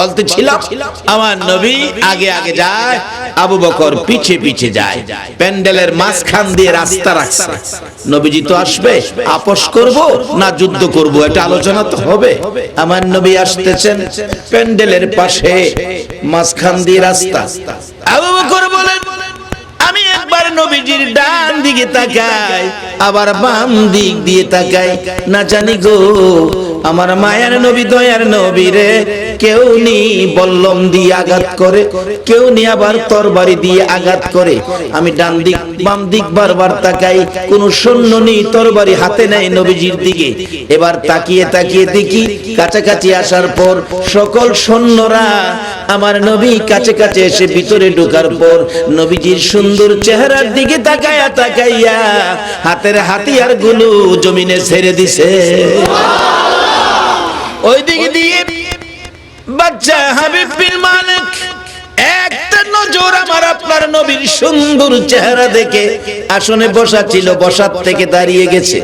বলতেছিলাম, আমার নবী আগে আগে যায়, আবু বকর পিছে পিছে যায়, প্যান্ডেলের মাঝখান দিয়ে রাস্তা রাখছে। নবীজি তো আসবে, আপোষ করব না যুদ্ধ করব, এটা আলোচনা তো হবে। আমার নবী আসতেছেন প্যান্ডেলের পাশে, মাঝখান দিয়ে রাস্তা। আবু বকর বলেন, আমি একবার নবীজির ডান দিকে তাকাই, আবার বাম দিক দিয়ে তাকাই, না জানি গো আমার মায়ের নবী, দয়ার নবী রে। কেউ নি বল্লম দিয়ে আঘাত করে, কেউ নি আবার তরবারি দিয়ে আঘাত করে। আমি ডান দিক, বাম দিক বারবার তাকাই, কোন সৈন্য নেই তরবারি হাতে নেয় নবীজির দিকে। এবার তাকিয়ে তাকিয়ে দেখি, কাছাকাছি আসার পর সকল সৈন্যরা আমার নবী কাছে কাছে এসে ভিতরে ঢোকার পর নবীজির সুন্দর চেহারার দিকে তাকায়া তাকাইয়া হাতের হাতিয়ারগুলো জমিনে ছেড়ে দিছে। দিয়ে বাচ্চা হাবিব মালিক একটা আপনার নবীর সুন্দর চেহারা দেখে আসনে বসা ছিল থেকে দাঁড়িয়ে গেছে।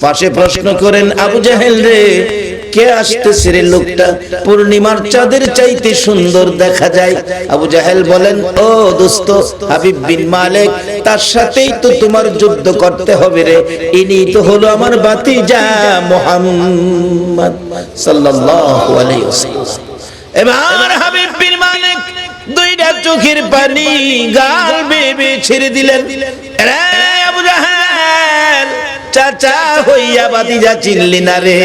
পাশে প্রশ্ন করেন, আবু জাহেল রে কে আসতেছে রে লোকটা? পূর্ণিমার চাঁদের চাইতে সুন্দর দেখা যায়। আবু জাহেল বলেন, ও দোস্ত, হাবিব বিন মালিক, তার সাথেই তো তোমার যুদ্ধ করতে হবে রে। ইনি তো হলো আমার বাতিজা মুহাম্মদ সাল্লাল্লাহু আলাইহি ওয়াসাল্লাম। এবার হাবিব বিন মালিক দুইটা চোখের পানি গাল বেবে ছেড়ে দিলেন। রে আবু জাহেল চাচা হইয়া বাতিজা চিনলি না রে।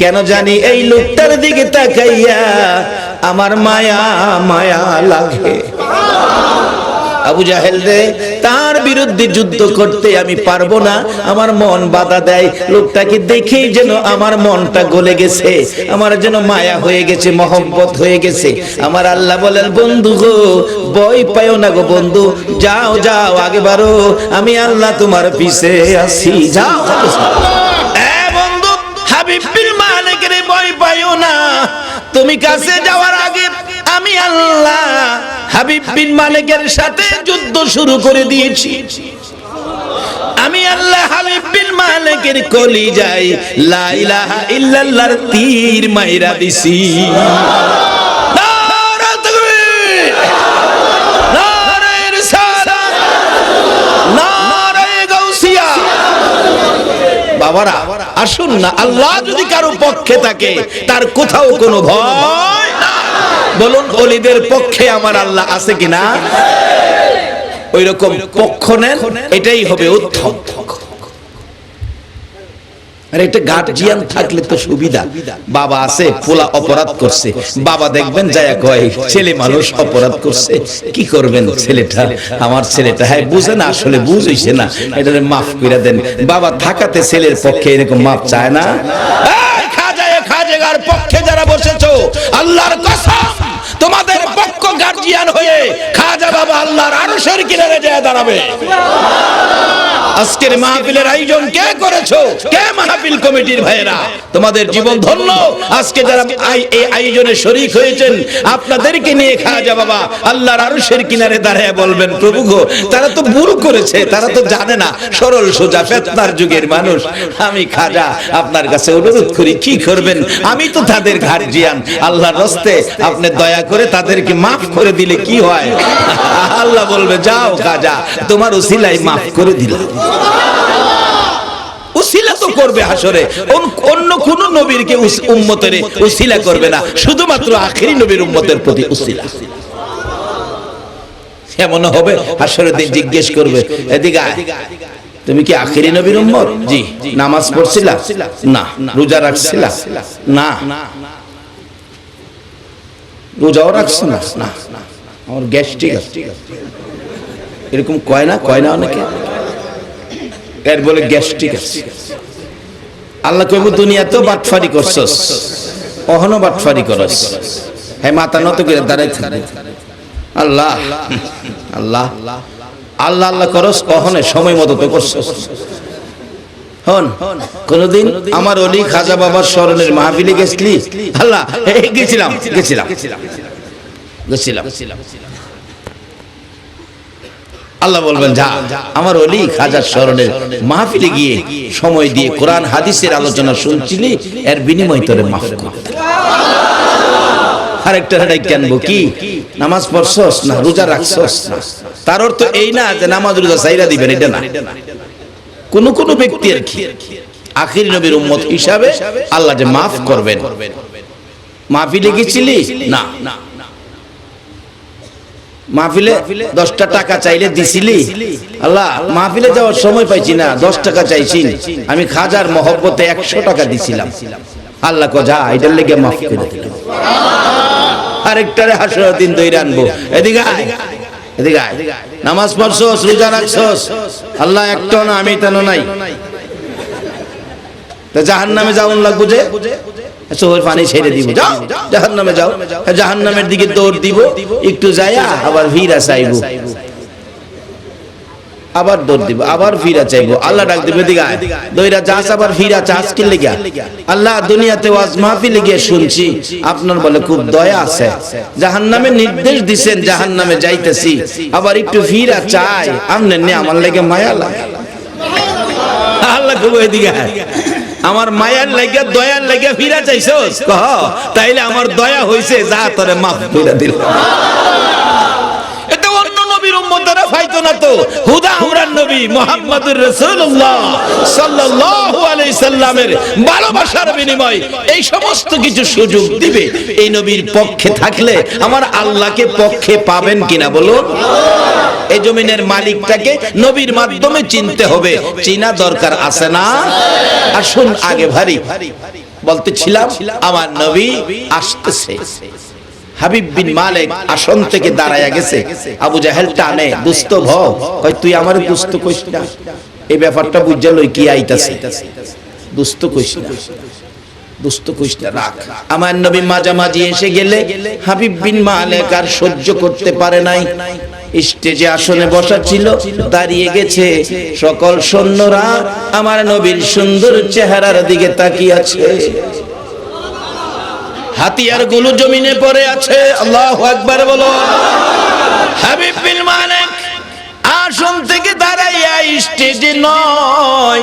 কেন জানি এই লোকটার দিকে তাকাইয়া আমার মায়া মায়া লাগে। আবু জাহেল রে তার বিরুদ্ধে যুদ্ধ করতে আমি পারব না। আমার মন বাধা দেয়। লোকটাকে দেখেই যেন আমার মনটা গলে গেছে। আমার যেন মায়া হয়ে গেছে, মহব্বত হয়ে গেছে। আমার আল্লাহ বলেন, বন্ধু গো বই পাইও না গো বন্ধু। যাও যাও, আগে বারো আমি আল্লাহ তোমার পিছে আছি। যাও বন্ধু হাবিব বিন মালিকের ভয় পাইও না। তুমি কাছে যাওয়ার আগে আমি আল্লাহ হাবিব বিন মালিকের সাথে যুদ্ধ শুরু করে দিয়েছি আমি আল্লাহ হাবিব বিন মালিকের কলি যাই লা ইলাহা ইল্লাল্লাহর তীর মাইরা দিছি! বাবারা, আসুন না, আল্লাহ যদি কারও পক্ষে থাকে, তার কোথাও কোনো ভয় নাই। বলুন, অলিদের পক্ষে আমার আল্লাহ আছে কিনা? ওই রকম পক্ষ নেন, এটাই হবে উত্তম। বাবা ছেলে মানুষ অপরাধ করছে। কি করবেন আমার ছেলেটা হ্যাঁ বুঝে না, আসলে না। এটা মাফ দেন। বাবা থাকাতে ছেলের পক্ষে এরকম মাপ চায় না? খাজায়ে পক্ষে যারা বসেছো আল্লাহর কসম। তোমাদের পক্ষ গার্জিয়ান হয়ে খাজা বাবা আল্লাহর আরশের কিনারে যায় দাঁড়াবে। আজকের মাহফিলের আয়োজন কে করেছ? কে মাহফিল কমিটির ভাইয়েরা? তোমাদের জীবন ধন্য। আজকে যারা এই আয়োজনে শরীক হয়েছেন, আপনাদেরকে নিয়ে খাজা বাবা আল্লাহর আরশের কিনারে দাঁড়ায় বলবেন, প্রভু গো, তারা তো ভুল করেছে, তারা তো জানে না। সরল সোজা ফেতনার যুগের মানুষ। আমি খাজা, আপনার কাছে অনুরোধ করি, কি করবেন? আমি তো তাদের গার্জিয়ান আল্লাহর রস্তে আপনি দয়া করে তাদেরকে মাফ করে দিলে কি হয়? আল্লাহ বলবে, যাও খাজা তোমার উসিলাই মাফ করে তো করবে হাসরে। অন্য কোন নবীর কে উম্মতের উসিলা করবে না। শুধুমাত্র আখেরি নবীর উম্মতের প্রতি উসিলা। এমন হবে, হাসরের দিন জিজ্ঞেস করবে, এদিকে তুমি কি আখেরি নবীর উম্মত? জি। নামাজ পড়ছিলা? না। রোজা রাখছিলা? না। রোজাও রাখছো না? না। আমার গ্যাস্ট্রিক আছে। এরকম কয় না? কয় না অনেকে? এর বলে গ্যাস্ট্রিক আছে। আল্লাহ কইব, দুনিয়াতেও বাটফারি করছস। অহনো বাটফারি করস। হ্যাঁ মাথা নত করে দাঁড়াই থাকবে। আল্লাহ আল্লাহ আল্লাহ আল্লাহ করস অহনে সময় মতো তো করছস। হন, কোনদিন আমার অলি খাজা বাবার স্মরণের মাহফিলে গেছলি? গেছিলাম গেছিলাম। গেছিলাম। আল্লাহ বলবেন, যা, আমার অলি খাজার স্মরণের মাহফিলে গিয়ে সময় দিয়ে কোরআন, হাদিসের আলোচনা শুনছিলি, এর বিনিময় তোরে মাফ করতে আরেকটা ডাইকে আনব, কি, নামাজ পড়ছস না, রোজা রাখছস না? তার অর্থ এই না যে নামাজ রোজা সাইরা দিবেন, এটা না। কোন কোন ব্যক্তি আর কি? আখির নবীর উম্মত হিসাবে আল্লাহ যে মাফ করবেন। মাহফিলে গেছিলি? না। মাহফিলে দশটা টাকা চাইলে দিছিলি? আল্লাহ, মাহফিলে যাওয়ার সময় পাইছি না, দশ টাকা চাইছি। আমি খাজার মহব্বতে একশো টাকা দিছিলাম। আল্লাহ কো যা, এটার লেগে মাফ করে দিলাম আরেকটারে হাসর দিন দইরা আনব। এদিকে। নামাজ পড়ছস, রোজা রাখছস। আল্লাহ একটা না আমি তেন নাই। জাহান নামে যাও লাগবো যে? চোখের পানি ছেড়ে দিব। যাও জাহান নামে যাও। জাহান নামের দিকে দৌড় দিব। একটু যায়া আবার ভিড়া চাইব আবার দৌড় দিব আবার ফিরা চাইব। আল্লাহ ডাক দিবে। দইরা যাস আবার ফিরা চাস কি লেগে আল্লাহ দুনিয়াতে ওয়াজ মাহফিলে গিয়ে শুনছি। আপনার বলে খুব দয়া আছে। জাহান্নামে নির্দেশ দিছেন জাহান্নামে যাইতেছি। আবার একটু ফিরা চাই। আমনে নে আমার লেগে মায়া লাগে। আল্লাহ। খুব এদিকে আয়। আমার মায়ার লাগিয়া দয়ার লাগিয়া ফিরা চাইছস? কহ তাইলে আমার দয়া হইছে যা তোরে মাফ করে দিল এটা অন্য নবীর উম্মতরা পাইতো না তো। হুদা আমরার নবী মুহাম্মদুর রাসূলুল্লাহ সাল্লাল্লাহু আলাইহি সাল্লামের ভালোবাসার এই সমস্ত কিছু সুযোগ দিবে। এই নবীর পক্ষে থাকলে আমার আল্লাহকে পক্ষে পাবেন কিনা বলুন? এই জমিনের মালিকটাকে নবীর মাধ্যমে চিনতে হবে। চিনা দরকার আছে না? আসুন আগে ভারী। বলতেছিলাম, আমার নবী আসতেছে। হাবিব বিন মালিক আসন থেকে দাঁড়ায়া গেছে। আবু জাহেল টানে দুস্থ ভব কই তুই আমার দুস্থ কইস না। এই ব্যাপারটা বুঝা লই কি আইতাছে। দুস্থ কইস না। আমার নবী মাঝামাঝি এসে গেলে হাবিব বিন মালিক আর সহ্য করতে পারে নাই। স্টেজে আসনে বসা ছিল, দাঁড়িয়ে গেছে সকল সৈন্যরা। আমার নবীর সুন্দর চেহারার দিকে তাকিয়ে আছে। হাতিয়ারগুলো জমিনে পড়ে আছে, আল্লাহ একবার বলো। হাবিব বিন মালিক আসন থেকে দাঁড়াইয়া স্টেজে নয়,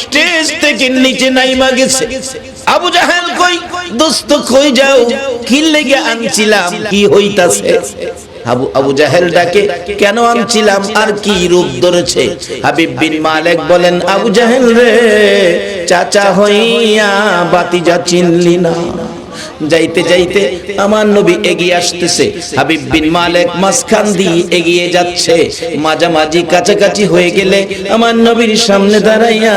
স্টেজ থেকে নিচে নাইমা গেছে। আবু জাহেল কই, দোস্ত, কই যাও? কি লেগে আনছিলাম? কি হইতাছে? আবু আবু জাহেল ডাকে, কেন আনছিলাম? আর কি রূপ ধরেছে? হাবিব বিন মালিক বলেন, আবু জাহেল রে, চাচা হইয়া বাতিজা চিনলি না। যাইতে যাইতে আমার নবী এগিয়ে আসতেছে। হাবিব বিন মালিক মাঝখান দিয়ে এগিয়ে যাচ্ছে। মাঝামাঝি কাছাকাছি হয়ে গেলে আমার নবীর সামনে দাঁড়াইয়া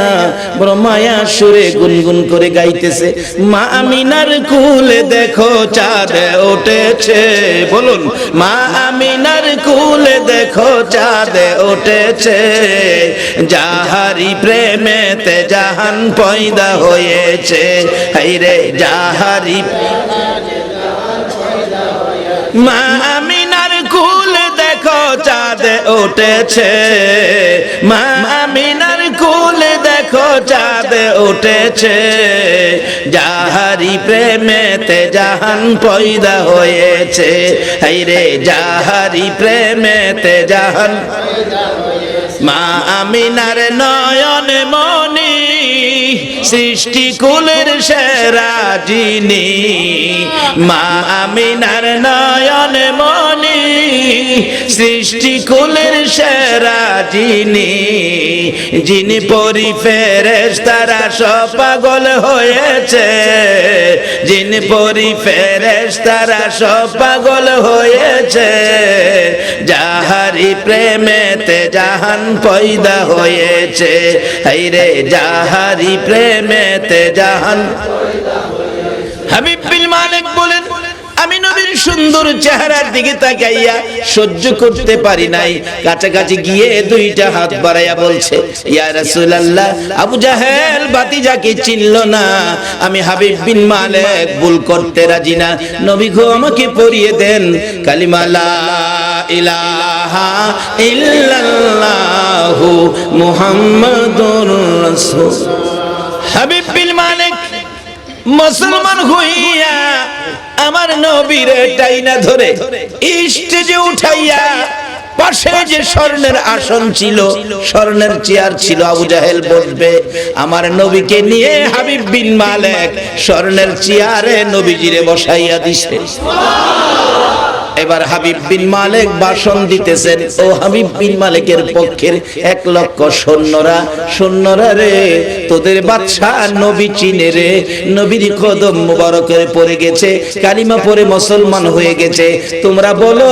বড় মায়া সুরে গুনগুন করে গাইতেছে, মা আমিনার কুলে দেখো চাঁদ উঠেছে। বলুন, মা আমিনার কুলে দেখো চাঁদ উঠেছে। যাহারি প্রেমেতে জাহান পয়দা হয়েছে হাইরে যাহারি মা আমিনার কুল দেখো, চাঁদ উঠেছে। মা আমিনার কুল দেখো, চাঁদ উঠেছে। যাহারি প্রেমেতে জাহান পয়দা হয়েছে। হাইরে যাহারি প্রেমেতে জাহান মা আমিনার নয়ন মনি সৃষ্টি কুলের সেরা যিনি। মা আমিনার নয়ন মনি সৃষ্টি কুলের সেরা যিনি যিনি পরি ফেরেস তারা সব পাগল হয়েছে। যিনি পরি ফেরেস তারা সব পাগল হয়েছে। যাহারি প্রেমেতে জাহান পয়দা হয়েছে। হাইরে যাহারি প্রেমেতে জাহান হাবিব বিন মালিক আমি নবীর সুন্দর চেহারার দিকে তাকাইয়া সহ্য করতে পারি নাই। কাছাকাছি গিয়ে দুইটা হাত বাড়াইয়া বলছে, ইয়া রাসূলুল্লাহ, আবু জাহেল বাতিজাকে চিনল না। আমি হাবিব বিন মালিক, ভুল করতে রাজি না। নবী গো, আমাকে পরিয়ে দেন। কালিমা লা ইলাহা ইল্লাল্লাহু মুহাম্মাদুর রাসূল। হাবিব বিন মালিক মুসলমান হইয়া আমার নবীর টাইনা ধরে স্টেজে উঠাইয়া পাশে যে স্বর্ণের আসন ছিল, স্বর্ণের চেয়ার ছিল, আবু জাহেল বসবে। আমার নবীকে নিয়ে হাবিব বিন মালেক স্বর্ণের চেয়ারে নবীজিরে বসাইয়া দিছে। এবার হাবিব বিন মালিক ভাষণ দিতেছেন, ও হাবিব বিন মালিকের পক্ষের এক লক্ষ সৈন্যরা সৈন্যরা রে, তোদের বাদশা নবী চিনে রে, নবীর কদম মুবারকের পড়ে গেছে, কালিমা পরে মুসলমান হয়ে গেছে। তোমরা বলো,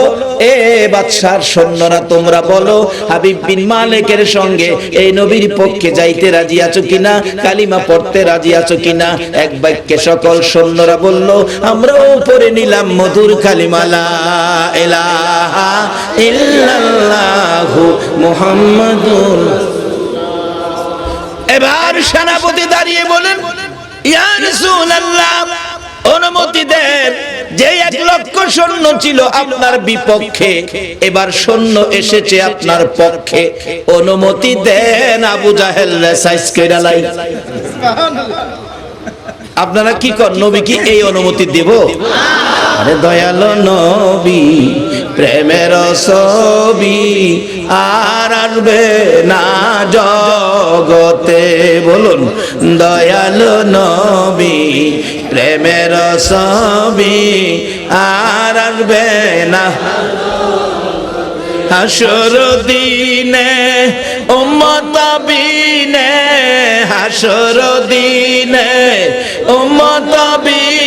এ বাদশার সৈন্যরা তোমরা বলো, হাবিব বিন মালিকের সঙ্গে এই নবীর পক্ষে যাইতে রাজি আছো কিনা, কালিমা পড়তে রাজি আছো কিনা? এক বাক্যে সকল সৈন্যরা বলল, আমরাও পড়ে নিলাম মধুর কালিমালা। এবার সেনাপতি দাঁড়িয়ে বলেন অনুমতি দেন, যে এক লক্ষ সৈন্য ছিল আপনার বিপক্ষে, এবার সৈন্য এসেছে আপনার পক্ষে। অনুমতি দেন আবু জাহেল আপনারা কি কর, নবী কি এই অনুমতি দেব? আরে দয়ালো নবী, প্রেমের ছবি আর আসবে না জগতে। বলুন, দয়ালো নবী, প্রেমের ছবি আর আসবে না হাসর দিনে, উম্মত বিনে হাসর দিনে, উম্মত বিনে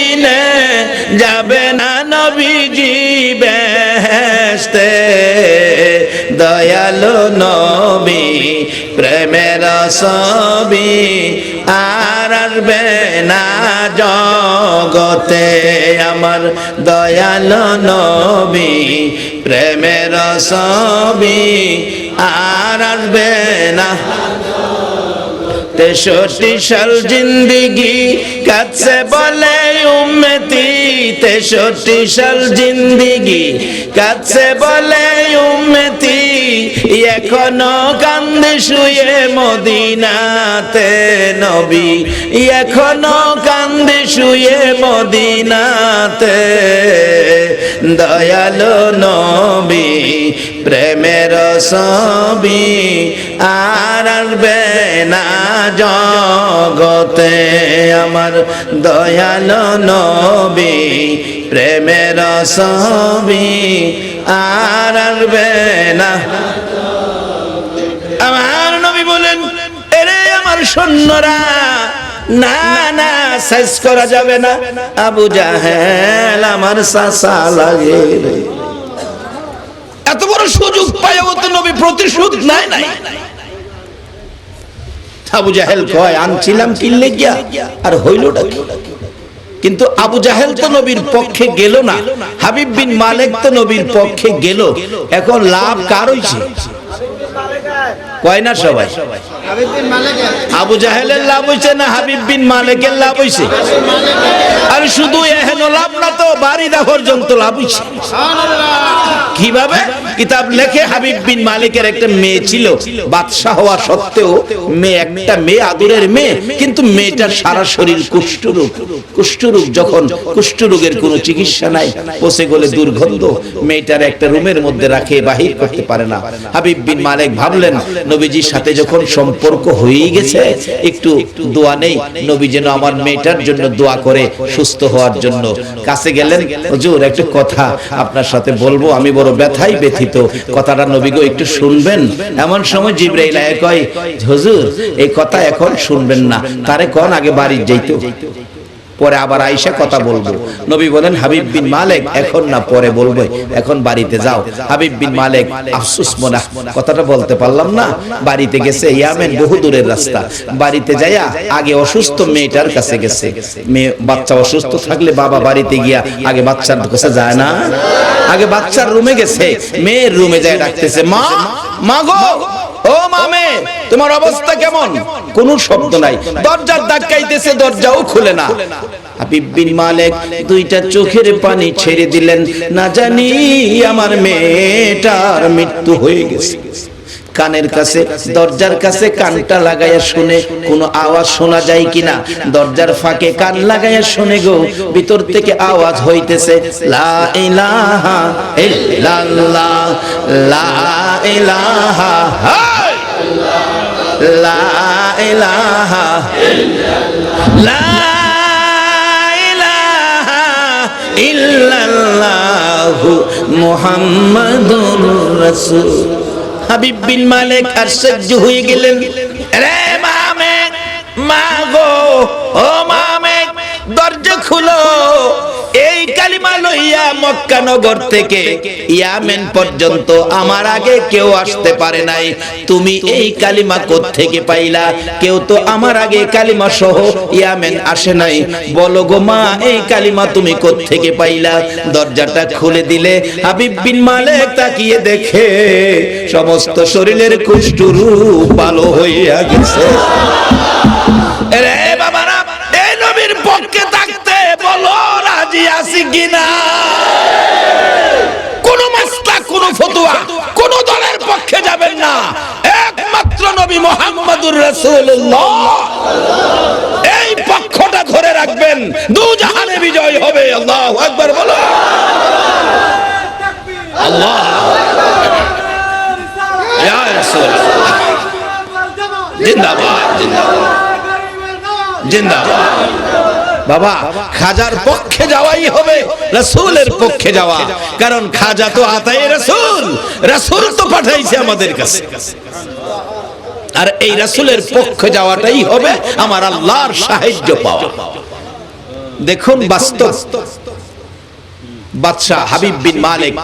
যাবে না নবীজি বেহেশতে দয়ালু নবী, প্রেমের ছবি আর আসবে না জগতে। আমার দয়ালু নবী, প্রেমের ছবি আর আসবে না। তেষট্টি সাল জিন্দিগি কাছে বলে উম্মতি তেষট্টি সাল জিন্দিগি। কাছে বলে, উম্মতি, এখনও কান্দে শুয়ে মদিনাতে নবী। এখনও কান্দে শুয়ে মদিনাতে দয়ালো নবী, প্রেমের ছবি আর আসবে না জগতে। আমার দয়ালো নবী, প্রেমের ছবি আর আসবে না আমার নবী বলেন, এরে আমার সৈন্যরা এত বড় সুযোগ নবী প্রতিশোধ কয়, আনছিলাম কিনলে গিয়া আর হইলটা কিন্তু আবু জাহেল তো নবীর পক্ষে গেল না। হাবিব বিন মালেক তো নবীর পক্ষে গেল। এখন লাভ কার হইছে কয় না সবাই? আবু জাহেলের লাভ হইছে না হাবিব বিন মালিকের লাভ আর শুধু এহেন লাভ না তো লাভ কীভাবে? কিতাব লেখে হাবিব বিন মালিকের একটা মেয়ে ছিল, বাদশাহ হওয়া সত্ত্বেও মেয়ে একটা মেয়ে, আদরের মেয়ে, কিন্তু মেয়েটার সারা শরীর কুষ্ঠরোগ। কুষ্ঠরোগ যখন, কুষ্ঠরোগের কোনো চিকিৎসা নাই, পচে গলে দুর্গন্ধ, মেয়েটার একটা রুমের মধ্যে রাখে, বাহির করতে পারে না। হাবিব বিন মালিক ভাবলেন নবীজির সাথে যখন সম্পর্ক হয়েই গেছে, একটু দোয়া নেই। নবী যেন আমার মেয়েটার জন্য দোয়া করে সুস্থ হওয়ার জন্য। কাছে গেলেন, হুজুর, একটা কথা আপনার সাথে বলব, আমি বড় ব্যথাই ব্যথিত। কথাটা নবী গো একটু শুনবেন? এমন সময় জিব্রাইল কয়, হুজুর, এই কথা এখন শুনবেন না। তারে কোন আগে বাড়ি যাইতো? পরে আবার আইসা কথা বলব। নবী বলেন, হাবিব বিন মালিক, এখন না, পরে বলব। এখন বাড়িতে যাও। হাবিব বিন মালিক, আফসুস মোনা কথাটা বলতে পারলাম না। বাড়িতে গেছে, ইয়ামেন বহু দূরের রাস্তা। বাড়িতে যাইয়া আগে অসুস্থ মেয়েটার কাছে গেছে। মেয়ে, বাচ্চা অসুস্থ থাকলে বাবা বাড়িতে গিয়া আগে বাচ্চার কাছে যায় না। আগে বাচ্চার রুমে গেছে। মেয়ের রুমে যায় ডাকতেছে, মা মা গো তোমার অবস্থা কেমন? কোন শব্দ নাই। দরজার ধাক্কাইতেছে দরজাও খুলে না। হাবিব বিন মালিক দুইটা চোখের পানি ছেড়ে দিলেন। না জানি আমার মেয়েটার মৃত্যু হয়ে গেছে। কানের কাছে, দরজার কাছে কানটা লাগাইয়া শুনে, কোনো আওয়াজ শোনা যায় কিনা দরজার ফাঁকে কান লাগাইয়া শুনে গো, ভিতর থেকে আওয়াজ হইতেছে, লা ইলাহা ইল্লাল্লাহ, লা ইলাহা! লা ইলাহা লা ইলাহা ইল্লাল্লাহু মুহাম্মাদুর রাসূল হাবিব বিন মালিক আশ্চর্য হয়ে গেলেন। রে মামে মা গো ও মামে দরজা খুলো। লইয়া মক্কা নগর থেকে ইয়ামেন পর্যন্ত আমার আগে কেউ আসতে পারে নাই। তুমি এই কালিমা থেকে পাইলা? কেউ তো আমার আগে কালিমা সহ ইয়ামেন আসে নাই। বলো গো মা, এই কালিমা তুমি থেকে পাইলা? দরজাটা খুলে দিলে হাবিব বিন মালিক তাকিয়ে দেখে সমস্ত শরীরের কুষ্ঠুরু ভালো হইয়া গেছে। বাবারা এই নবীর পক্ষে রাজি আছি কিনা? কোন মাসলা, কোন ফতুয়া, কোন দলের পক্ষে যাবেন না। একমাত্র নবী মোহাম্মদুর রাসূলুল্লাহ। এই পক্ষটা ধরে রাখবেন, দু জাহানে বিজয় হবে। আল্লাহু আকবার, বলো। আল্লাহ ইয়া রাসূল জিন্দাবাদ জিন্দাবাদ। জিন্দাবাদ। বাবা, খাজার পক্ষে যাওয়াই হবে, রাসূলের পক্ষে যাওয়া। কারণ খাজা তো আতাই রাসূল রাসূল তো পাঠাইছে আমাদের কাছে। আর এই রাসূলের পক্ষে যাওয়াটাই হবে আমার আল্লাহর সাহায্য পাওয়া। দেখুন বাস্তব। বাদশাহ হাবিব বিন মালিক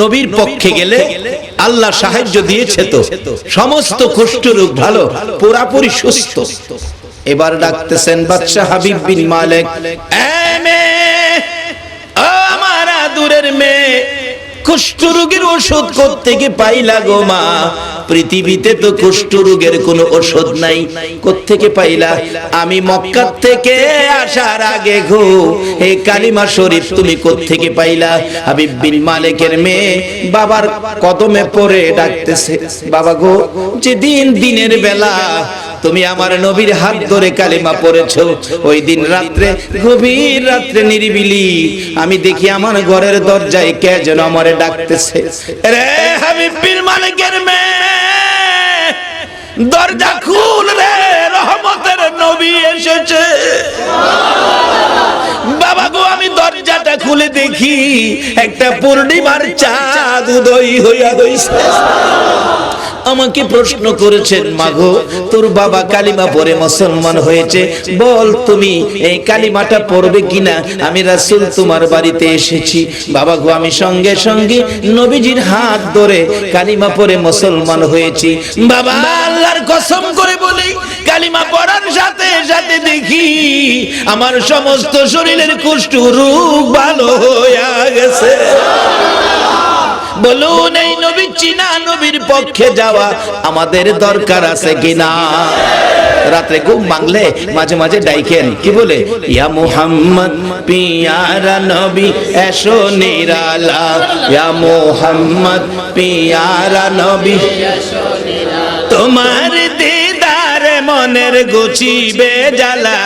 নবীর পক্ষে গেলে আল্লাহ সাহায্য দিয়েছে তো। সমস্ত কুষ্ঠ রোগ ভালো, পুরাপুরি সুস্থ। এবার ডাকতেছেন বাদশাহ হাবিব বিন মালিক। এ ও আমার আদুরের মেয়ে কুষ্ঠ রোগের ওষুধ কোত্থেকে পাইলা গো মা? পৃথিবীতে তো কুষ্ঠ রোগের কোনো ওষুধ নাই কোত্থেকে পাইলা? আমি মক্কা থেকে আসার আগে গো এই কালিমা শরীফ তুমি কোত্থেকে পাইলা? হাবিব বিন মালিকের মেয়ে বাবার কদমে পড়ে ডাকতেছে বাবা গো যে দিন দিনের বেলা তুমি আমার নবীর হাত ধরে কালিমা পড়েছো। ওই দিন রাত্রে, গভীর রাত্রে নিরিবিলি। আমি দেখি আমার ঘরের দরজায় কে যেন আমারে ডাকতেছে। রে হাবিব পীর মালিকের মেয়ে, দরজা খুল রে, রহমতের নবী এসেছে। বাবা গো, আমি দরজাটা খুলে দেখি। একটা পূর্ণিমার চাঁদ উদয় হইয়া হইছে আমাকে প্রশ্ন করেছেন মাগো তোর বাবা কালিমা পরে মুসলমান হয়েছে। বল তুমি, এই কালিমাটা পড়বে কিনা? আমি রাসূল তোমার বাড়িতে এসেছি। বাবা গো, আমি সঙ্গে সঙ্গে নবীজির হাত ধরে কালিমা পরে মুসলমান হয়েছি। বাবা, আল্লাহর কসম করে বলি কালিমা পড়ার সাথে সাথে দেখি আমার সমস্ত শরীরের কুষ্ঠ রোগ ভালো হয়ে গেছে। বলুন, এই নবী চিনা নবীর পক্ষে যাওয়া আমাদের দরকার আছে কিনা? রাত্রে ঘুম ভাঙলে মাঝে মাঝে ডাইকেন, কি বলে? ইয়া মুহাম্মদ, পিয়ারা নবী, এসো নিরালা। ইয়া মুহাম্মদ, পিয়ারা নবী, তোমার দিদার মনের গুছিবে জ্বালা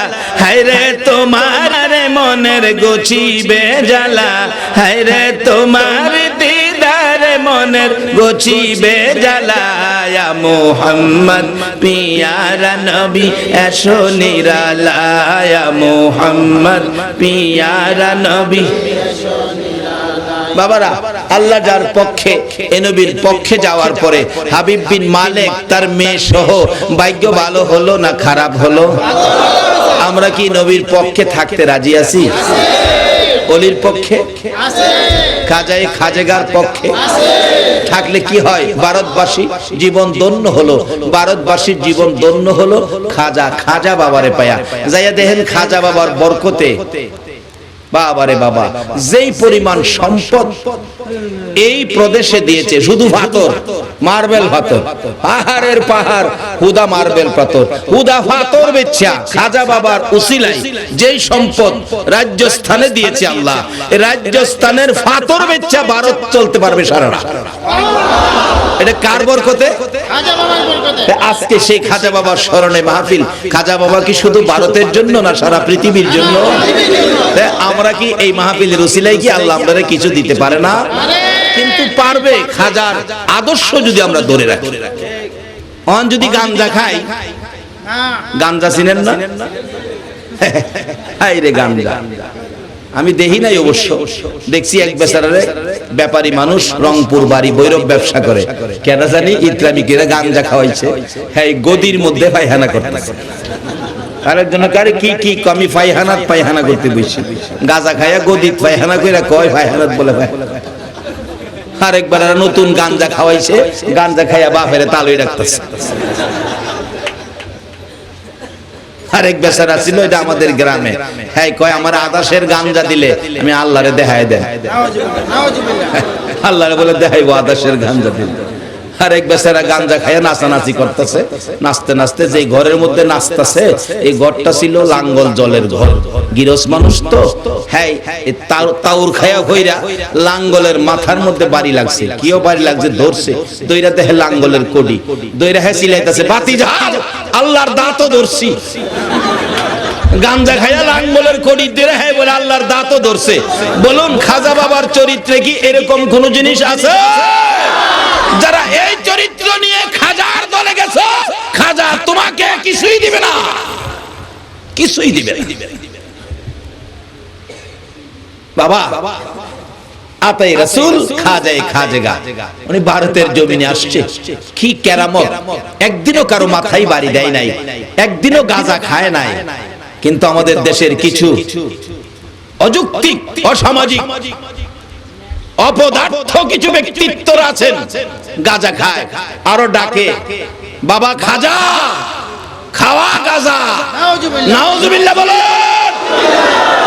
হায়রে তোমার রে মনের গুছিবে জ্বালা হায়রে তোমার দিদার মনের গুছিবে জ্বালা ইয়া মোহাম্মদ, পিয়ারা নবী, এসো নিরালা। মোহাম্মদ, পিয়ারা নবী বাবারা, আল্লাহ যার পক্ষে, এ নবীর পক্ষে যাওয়ার পরে হাবিব বিন মালিক তার মেয়ে সহ ভাগ্য ভালো হলো না খারাপ হলো? আমরা কি নবীর পক্ষে থাকতে রাজি আছি? অলির পক্ষে? খাজাই খাজেগার পক্ষে? থাকলে কি হয়? ভারতবাসী জীবন দন্য হলো। ভারতবাসীর জীবন দন্য হলো। খাজা খাজা বাবারে পায়া। যাইয়া দেখেন খাজা বাবার বরকতে বাবারে বাবা যেই পরিমাণ সম্পদ এই প্রদেশে দিয়েছে শুধু ভাতর মার্বেল ভাতর পাহাড়ের পাহাড় হুদা মার্বেল পাথর হুদা ভাতর বেচ্ছা খাজা বাবার উসিলাই যেই সম্পদ রাজ্যস্থানে দিয়েছে আল্লাহ এই রাজ্যস্থানের ফাতর বেচ্ছা ভারত চলতে পারবে সারা রাত। এটা কার বরকতে? খাজা বাবার বরকতে। আজকে সেই খাজা বাবার স্মরণে মাহফিল খাজা বাবা কি শুধু ভারতের জন্য না সারা পৃথিবীর জন্য। আমরা কি এই মাহফিলের উসিলাই কি আল্লাহ আমাদের কিছু দিতে পারে না? কিন্তু পারবে খাজার আদর্শ যদি আমরা ধরে রাখি। অন যদি গাঞ্জা খাই, গাঞ্জা চিনেন না? রে আমি দেখি নাই অবশ্য। দেখছি এক বেচারারে ব্যাপারী মানুষ রংপুর বাড়ি বৈরব ব্যবসা করে। কেন জানি ইত্রামি কেরা গাঞ্জা খাওয়াইছে। হ্যাঁ গদির মধ্যে পায়খানা করতেছে। আরেকজন কারে কি কি আমি পায়খানাত পায়খানা করতে বসছি গাজা খাইয়া গদিত পায়খানা কইরা কয় পায়খানাত বলে ভাই। আরেকবার আর নতুন গাঞ্জা খাওয়াইছে গাঞ্জা খাইয়া বাপেরে তালুই রাখতেছে আরেক বেচারা ছিল এটা আমাদের গ্রামে। হ্যাঁ কয় আমার আদাসের গাঞ্জা দিলে আমি আল্লাহরে দেখায় দেয় আল্লাহরে বলে দেখাইবো আদাসের গাঞ্জা দিলে। আরেক বেচারা গাঞ্জা খাইয়া নাচানাচি করতেছে। নাচতে নাচতে যে ঘরের মধ্যে নাচতেছে, এই ঘরটা ছিল লাঙ্গল জলের ঘর। গিরস মানুষ তো হ্যাঁ লাঙ্গলের মাথার মধ্যে বাড়ি লাগছে কিও বাড়ি লাগছে? ধরছে। লাঙ্গলের কোডি। হ্যাঁ বাতি যা আল্লাহর দাঁতও ধরছি। গাঞ্জা খাইয়া লাঙ্গলের কড়ি দিয়ে হ্যাঁ বলে, আল্লাহর দাঁতও ধরছে। বলুন, খাজা বাবার চরিত্রে কি এরকম কোন জিনিস আছে? যারা এই চরিত্র নিয়ে খাজার দলে গেছে, খাজা তোমাকে কিছুই দিবে না। কিছুই দিবে বাবা আসছে। একদিনও কারও মাথায় বাড়ি নাই। একদিনও গাজা খায় নাই। কিন্তু আমাদের দেশের কিছু অযৌক্তিক, অসামাজিক অপদার্থ কিছু ব্যক্তিত্বরা আছেন। গাজা খায় আরও ডাকে। বাবা খাজা খাওয়া গাজা। নাউজুবিল্লাহ বলেন।